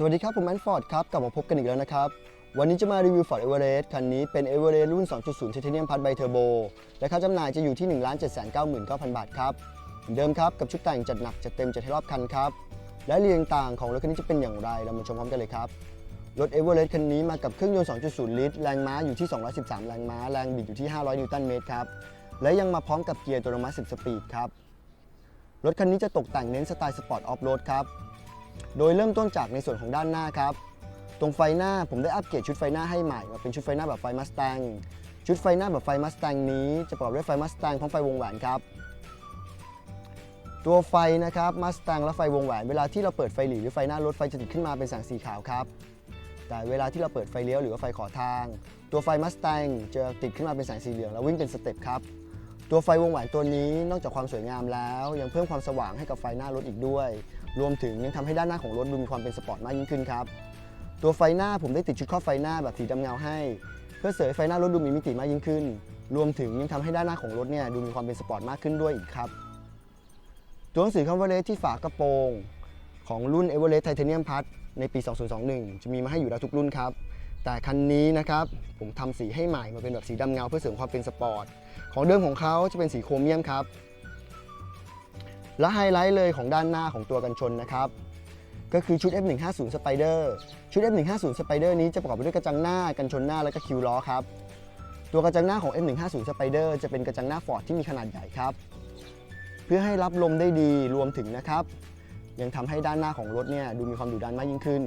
สวัสดีครับ ผมแมนฟอร์ดครับ กลับมาพบกันอีกแล้วนะครับ วันนี้จะมารีวิว Ford Everest คันนี้เป็น Everest รุ่น 2.0 Titanium Plus by Turbo และค่าจำหน่ายจะอยู่ที่ 1 7 9 9 0 0 0 บาทครับเหมือนเดิมครับ กับชุดแต่งจัดหนักจัดเต็มจัดให้รอบคันครับ และเรียงต่างของรถคันนี้จะเป็นอย่างไร เรามาชมพร้อมกันเลยครับ รถ Everest คันนี้มากับเครื่องยนต์ 2.0 ลิตร แรงม้าอยู่ที่ 213 แรงม้า แรงบิดอยู่ที่ 500 นิวตันเมตรครับ และยังมาพร้อมกับเกียร์ตัวมัติ10 สปีดครับ รถคันนี้จะตกแต่งเน้นสไตล์สปอร์ตออฟโรดครับ โดยเริ่มต้นจากในส่วนของด้านหน้าครับ ตรงไฟหน้าผมได้อัปเกรดชุดไฟหน้าให้ใหม่มาเป็นชุดไฟหน้าแบบไฟมัส t ตงชุดไฟหน้าแบบไฟมัส t ตงนี้จะประกอบด้วยไฟมัส t ตงพร้อมไฟวงแหวนครับตัวไฟนะครับมัส t ตงและไฟวงแหวนเวลาที่เราเปิดไฟหลีหรือไฟหน้ารถไฟจะติดขึ้นมาเป็นแสงสีขาวครับ แต่เวลาที่เราเปิดไฟเลี้ยวหรือว่าไฟขอทาง ตัวไฟมัส t ตงจะติดขึ้นมาเป็นแสงสีเหลืองแล้ววิ่งเป็นสเต็ปครับตัวไฟวงแหวนตัวนี้นอกจากความสวยงามแล้ว ยังเพิ่มความสว่างให้กับไฟหน้ารถอีกด้วย รวมถึงยังทำให้ด้านหน้าของรถดูมีความเป็นสปอร์ตมากยิ่งขึ้นครับ ตัวไฟหน้าผมได้ติดชุดครอบไฟหน้าแบบสีดำเงาให้ เพื่อเสริมไฟหน้ารถดูมีมิติมากยิ่งขึ้น รวมถึงยังทำให้ด้านหน้าของรถเนี่ยดูมีความเป็นสปอร์ตมากขึ้นด้วยอีกครับตัวหนังสือคำว่าเลสที่ฝากระโปรงของรุ่น e v e r e s t Titanium Plus ในปี 2021 จะมีมาให้อยู่แล้วทุกรุ่นครับ แต่คันนี้นะครับ ผมทำสีให้ใหม่มาเป็นแบบสีดำเงาเพื่อเสริมความเป็นสปอร์ต ของเดิมของเขาจะเป็นสีโครเมียมครับ และไฮไลท์เลยของด้านหน้าของตัวกันชนนะครับก็คือชุด F150 Spider ชุด F150 Spider นี้จะประกอบไปด้วยกระจังหน้ากันชนหน้าและก็คิวล้อครับตัวกระจังหน้าของ F150 Spider จะเป็นกระจังหน้าฟอร์ดที่มีขนาดใหญ่ครับ เพื่อให้รับลมได้ดีรวมถึงนะครับ ยังทำให้ด้านหน้าของรถเนี่ยดูมีความดุดันมากยิ่งขึ้น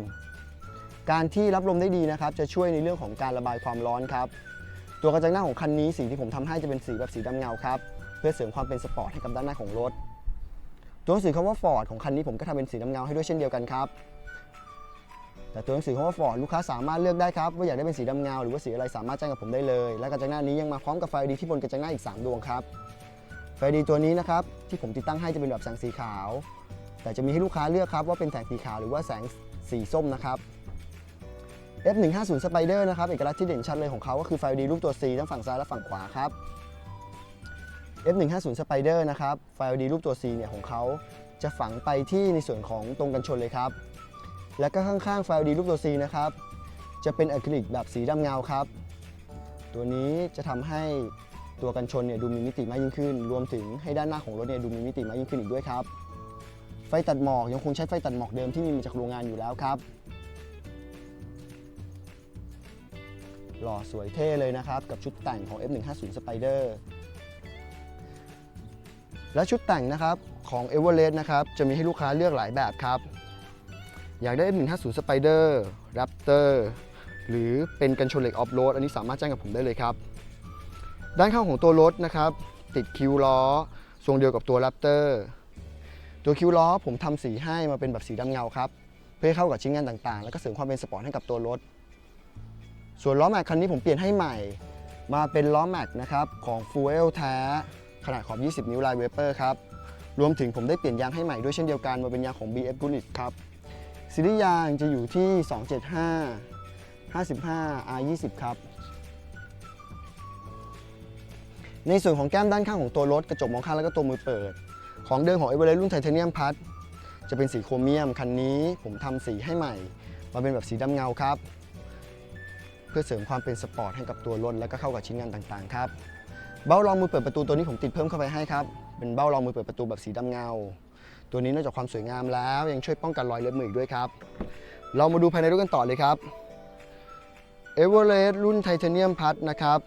การที่รับลมได้ดีนะครับ จะช่วยในเรื่องของการระบายความร้อนครับ ตัวกระจังหน้าของคันนี้สีที่ผมทำให้จะเป็นสีแบบสีดำเงาครับเพื่อเสริมความเป็นสปอร์ตให้กับด้านหน้าของรถ ตัวหนังสือคำว่า Ford ของคันนี้ผมก็ทำเป็นสีดำเงาให้ด้วยเช่นเดียวกันครับแต่ตัวหนังสือคำว่า Ford ลูกค้าสามารถเลือกได้ครับว่าอยากได้เป็นสีดำเงาหรือว่าสีอะไรสามารถแจ้งกับผมได้เลย และกระจังหน้านี้ยังมาพร้อมกับไฟดีที่บนกระจังหน้าอีก 3 ดวงครับไฟดีตัวนี้นะครับที่ผมติดตั้งให้จะเป็นแบบแสงสีขาว แต่จะมีให้ลูกค้าเลือกครับว่าเป็นแสงสีขาวหรือว่าแสงสีส้มนะครับ F150 Spider นะครับเอกลักษณ์ที่เด่นชัดเลยของเขาก็คือไฟดีรูปตัว C ทั้งฝั่งซ้ายและฝั่งขวาครับ F150 Spider นะครับ ไฟ LED รูปตัว C เนี่ยของเขาจะฝังไปที่ในส่วนของตรงกันชนเลยครับ แล้วก็ข้างๆไฟ LED รูปตัว C นะครับ จะเป็นอะคริลิกแบบสีดำเงาครับ ตัวนี้จะทำให้ตัวกันชนเนี่ยดูมีมิติมากยิ่งขึ้น รวมถึงให้ด้านหน้าของรถเนี่ยดูมีมิติมากยิ่งขึ้นอีกด้วยครับ ไฟตัดหมอกยังคงใช้ไฟตัดหมอกเดิมที่มีมาจากโรงงานอยู่แล้วครับ หล่อสวยเท่เลยนะครับ กับชุดแต่งของ F150 Spider และชุดแต่งนะครับของ e v e r e s t นะครับจะมีให้ลูกค้าเลือกหลายแบบครับ อยากได้ F150 Spider Raptor หรือเป็นกันชนเหล็กออฟโรดอันนี้สามารถแจ้งกับผมได้เลยครับ ด้านข้างของตัวรถนะครับติดคิวล้อทรงเดียวกับตัว Raptor ตัวคิวล้อผมทำสีให้มาเป็นแบบสีดำเงาครับเพื่อให้เข้ากับชิ้นงานต่างๆ แล้วก็เสริมความเป็นสปอร์ตให้กับตัวรถ ส่วนล้อแม็กคันนี้ผมเปลี่ยนให้ใหม่ มาเป็นล้อแม็กนะครับของ Fuel แท้ ขนาดขอบ 20 นิ้วลายเวเปอร์ครับ รวมถึงผมได้เปลี่ยนยางให้ใหม่ด้วยเช่นเดียวกันมาเป็นยางของ BF g u n i t ครับซีรีส์ยางจะอยู่ที่ 275 55 R20 ครับ ในส่วนของแก้มด้านข้างของตัวรถ กระจกมองข้างแล้วก็ตัวมือเปิด ของเดิมของ e v e r e s t รุ่นไทเทเนียมพัทจะเป็นสีโครเมียม คันนี้ผมทำสีให้ใหม่ มาเป็นแบบสีดำเงาครับ เพื่อเสริมความเป็นสปอร์ตให้กับตัวรถและก็เข้ากับชิ้นงานต่างๆ ครับ เบ้ารองมือเปิดประตูตัวนี้ผมติดเพิ่มเข้าไปให้ครับ เป็นเบ้ารองมือเปิดประตูแบบสีดำเงา ตัวนี้นอกจากความสวยงามแล้วยังช่วยป้องกันรอยเล็บมืออีกด้วยครับ เรามาดูภายในรถกันต่อเลยครับ e v e r e s t รุ่นไทเทเนียมพัทนะครับ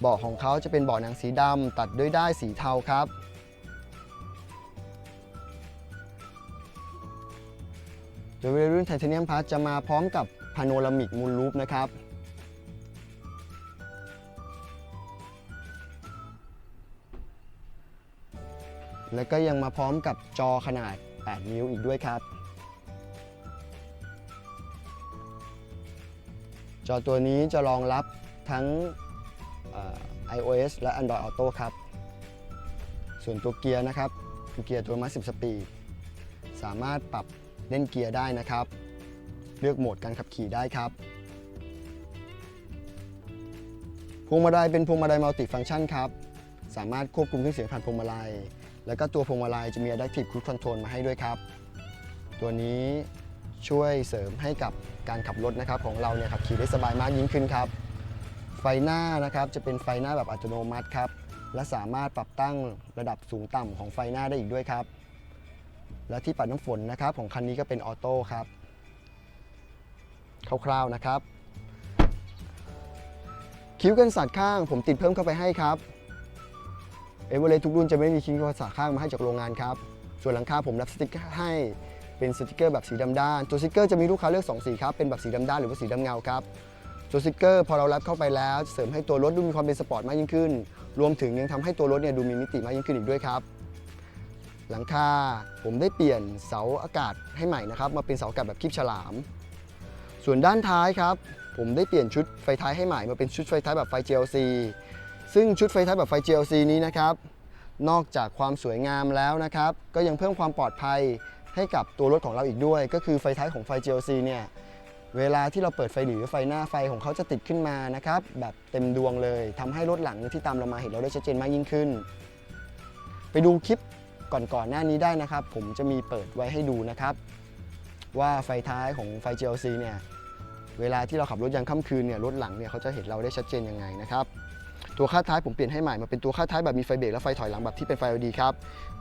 เบาะของเขาจะเป็นเบาะหนังสีดำตัดด้วยด้ายสีเทาครับโดยรุ่นไทเทเนียมพัทจะมาพร้อมกับพาโนรามิกมูลลูปนะครับ แล้วก็ยังมาพร้อมกับจอขนาด 8 นิ้วอีกด้วยครับ จอตัวนี้จะรองรับทั้ง iOS และ Android Auto ครับ ส่วนตัวเกียร์นะครับคือเกียร์ตัวมา10สปีดสามารถปรับเล่นเกียร์ได้นะครับ เลือกโหมดการขับขี่ได้ครับพวงมาลัยเป็นพวงมาลัยมัลติฟัง c t ชันครับ สามารถควบคุมเครื่องเสียงผ่านพวงมาลัย แล้วก็ตัวพวงมาลัยจะมี Adaptive Cruise Control มาให้ด้วยครับ ตัวนี้ช่วยเสริมให้กับการขับรถนะครับของเราเนี่ยขับขี่ได้สบายมากยิ่งขึ้นครับ ไฟหน้านะครับจะเป็นไฟหน้าแบบอัตโนมัติครับ และสามารถปรับตั้งระดับสูงต่ำของไฟหน้าได้อีกด้วยครับ และที่ปัดน้ำฝนนะครับของคันนี้ก็เป็นออโต้ครับคร่าวๆนะครับ คิ้วกันสัตว์ข้างผมติดเพิ่มเข้าไปให้ครับ เอเวอเรทุกรุ่นจะไม่มีคิ้วกันสัตว์ข้างมาให้จากโรงงานครับ ส่วนหลังคาผมรับสติกเกอร์ให้เป็นสติกเกอร์แบบสีดำด้าน ตัวสติกเกอร์จะมีลูกค้าเลือก2สีครับเป็นแบบสีดำด้านหรือว่าสีดำเงาครับตัวสติกเกอร์พอเรารับเข้าไปแล้ว เสริมให้ตัวรถดูมีความเป็นสปอร์ตมากยิ่งขึ้น รวมถึงยังทำให้ตัวรถเนี่ยดูมีมิติมากยิ่งขึ้นอีกด้วยครับ หลังคาผมได้เปลี่ยนเสาอากาศให้ใหม่นะครับมาเป็นเสาอากาศแบบคลิปฉลาม ส่วนด้านท้ายครับผมได้เปลี่ยนชุดไฟท้ายให้ใหม่มาเป็นชุดไฟท้ายแบบไฟ GLC ซึ่งชุดไฟท้ายแบบไฟ GLC นี้นะครับนอกจากความสวยงามแล้วนะครับก็ยังเพิ่มความปลอดภัยให้กับตัวรถของเราอีกด้วย ก็คือไฟท้ายของไฟ GLC เนี่ยเวลาที่เราเปิดไฟหรือไฟหน้าไฟของเขาจะติดขึ้นมานะครับแบบเต็มดวงเลยทำให้รถหลังที่ตามเรามาเห็นเราได้ชัดเจนมากยิ่งขึ้น ไปดูคลิปก่อนๆหน้านี้ได้นะครับ ผมจะมีเปิดไว้ให้ดูนะครับ ว่าไฟท้ายของไฟ GLC เนี่ยเวลาที่เราขับรถยามค่ำคืนเนี่ยรถหลังเนี่ยเขาจะเห็นเราได้ชัดเจนยังไงนะครับ ตัวคาดท้ายผมเปลี่ยนให้ใหม่มาเป็นตัวคาดท้ายแบบมีไฟเบรกและไฟถอยหลังแบบที่เป็นไฟ LED ครับ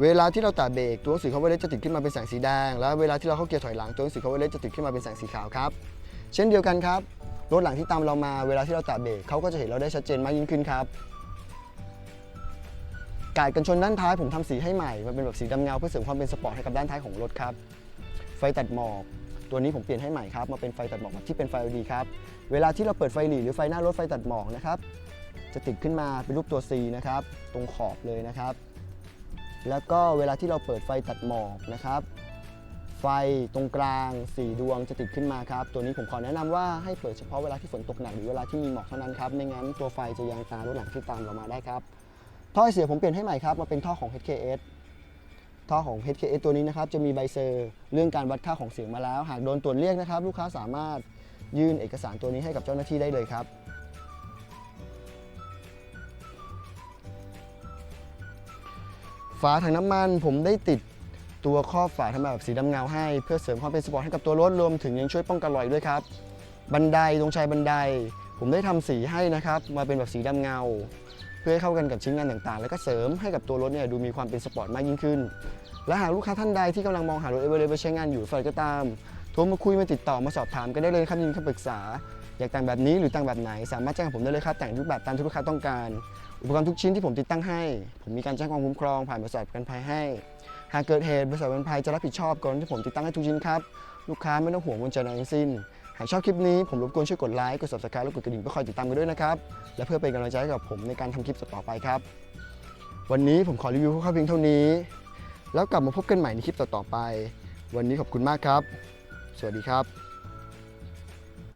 เวลาที่เราแตะเบรกตัวหนังสือ cover letter จะติดขึ้นมาเป็นแสงสีแดง แล้วเวลาที่เราเข้าเกียร์ถอยหลังตัวหนังสือ cover letter จะติดขึ้นมาเป็นแสงสีขาวครับเช่นเดียวกันครับรถหลังที่ตามเรามาเวลาที่เราแตะเบรกเขาก็จะเห็นเราได้ชัดเจนมากยิ่งขึ้นครับกาดกันชนด้านท้ายผมทำสีให้ใหม่มาเป็นแบบสีดำเงาเพื่อเสริมความเป็นสปอร์ตให้กับด้านท้ายของรถครับ ไฟตัดหมอก ตัวนี้ผมเปลี่ยนให้ใหม่ครับ มาเป็นไฟตัดหมอกแบบที่เป็นไฟ LED ครับ เวลาที่เราเปิดไฟหลีหรือไฟหน้ารถไฟตัดหมอกนะครับ จะติดขึ้นมาเป็นรูปตัว C นะครับ ตรงขอบเลยนะครับ แล้วก็เวลาที่เราเปิดไฟตัดหมอกนะครับ ไฟตรงกลาง 4 ดวงจะติดขึ้นมาครับ ตัวนี้ผมขอแนะนำว่าให้เปิดเฉพาะเวลาที่ฝนตกหนักหรือเวลาที่มีหมอกเท่านั้นครับ ไม่งั้นตัวไฟจะยังตารถหลังที่ตามเรามาได้ครับ ท่อไอเสียผมเปลี่ยนให้ใหม่ครับ มาเป็นท่อของ HKS ท่อของ HKS ตัวนี้นะครับจะมีใบเซอร์เรื่องการวัดค่าของเสียงมาแล้ว หากโดนตรวจเรียกนะครับ ลูกค้าสามารถยื่นเอกสารตัวนี้ให้กับเจ้าหน้าที่ได้เลยครับ ฝาถังน้ำมัน ผมได้ติดตัวครอบฝาทำแบบสีดำเงาให้ เพื่อเสริมความเป็นสปอร์ตให้กับตัวรถรวมถึงยังช่วยป้องกันรอยด้วยครับ บันไดตรงชายบันได ผมได้ทำสีให้นะครับ มาเป็นแบบสีดำเงา เพื่อให้เข้ากันกับชิ้นงานต่างๆ แล้วก็เสริมให้กับตัวรถเนี่ยดูมีความเป็นสปอร์ตมากยิ่งขึ้น และหากลูกค้าท่านใดที่กำลังมองหารถเอเวอเรสต์ไปใช้งานอยู่ฝ่ายก็ตามโทรมาคุยมาติดต่อมาสอบถามกันได้เลยครับยินดีคำปรึกษา อยากแต่งแบบนี้หรือแต่งแบบไหน สามารถแจ้งผมได้เลยครับแต่งทุกแบบตามที่ลูกค้าต้องการ อุปกรณ์ทุกชิ้นที่ผมติดตั้งให้ ผมมีการแจ้งความคุ้มครองผ่านบริษัทประกันภัยให้ หากเกิดเหตุบริษัทประกันภัยจะรับผิดชอบกรณีที่ผมติดตั้งให้ทุกชิ้นครับลูกค้าไม่ต้องห่วงบนใจใดทั้งสิ้น หากชอบคลิปนี้ผมรบกวนช่วยกดไลค์กด subscribe และกดกระดิ่งเพื่อคอยติดตามกันด้วยนะครับและเพื่อเป็นกำลังใจให้กับผมในการทำคลิปต่อไปครับ วันนี้ผมขอรีวิวคร่าวเพียงเท่านี้ แล้วกลับมาพบกันใหม่ในคลิปต่อๆไป วันนี้ขอบคุณมากครับ สวัสดีครับ